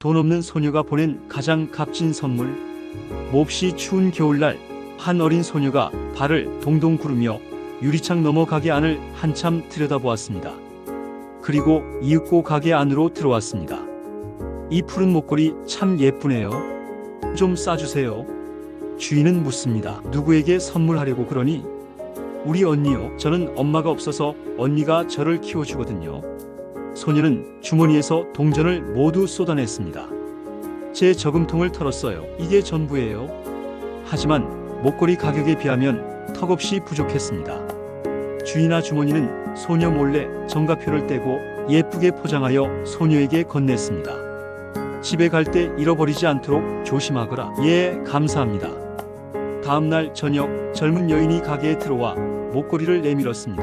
돈 없는 소녀가 보낸 가장 값진 선물. 몹시 추운 겨울날 한 어린 소녀가 발을 동동 구르며 유리창 너머 가게 안을 한참 들여다보았습니다. 그리고 이윽고 가게 안으로 들어왔습니다. 이 푸른 목걸이 참 예쁘네요. 좀 싸주세요. 주인은 묻습니다. 누구에게 선물하려고 그러니? 우리 언니요. 저는 엄마가 없어서 언니가 저를 키워주거든요. 소녀는 주머니에서 동전을 모두 쏟아냈습니다. 제 저금통을 털었어요. 이게 전부예요. 하지만 목걸이 가격에 비하면 턱없이 부족했습니다. 주인아 주머니는 소녀 몰래 정가표를 떼고 예쁘게 포장하여 소녀에게 건넸습니다. 집에 갈 때 잃어버리지 않도록 조심하거라. 예, 감사합니다. 다음 날 저녁 젊은 여인이 가게에 들어와 목걸이를 내밀었습니다.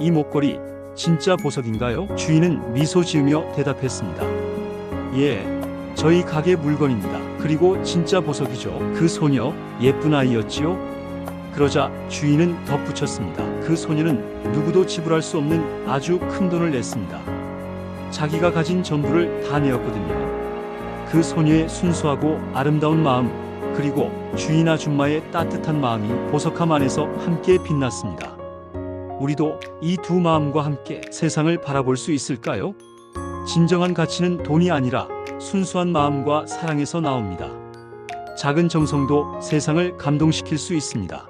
이 목걸이 진짜 보석인가요? 주인은 미소 지으며 대답했습니다. 예, 저희 가게 물건입니다. 그리고 진짜 보석이죠. 그 소녀 예쁜 아이였지요? 그러자 주인은 덧붙였습니다. 그 소녀는 누구도 지불할 수 없는 아주 큰 돈을 냈습니다. 자기가 가진 전부를 다 내었거든요. 그 소녀의 순수하고 아름다운 마음, 그리고 주인 아줌마의 따뜻한 마음이 보석함 안에서 함께 빛났습니다. 우리도 이 두 마음과 함께 세상을 바라볼 수 있을까요? 진정한 가치는 돈이 아니라 순수한 마음과 사랑에서 나옵니다. 작은 정성도 세상을 감동시킬 수 있습니다.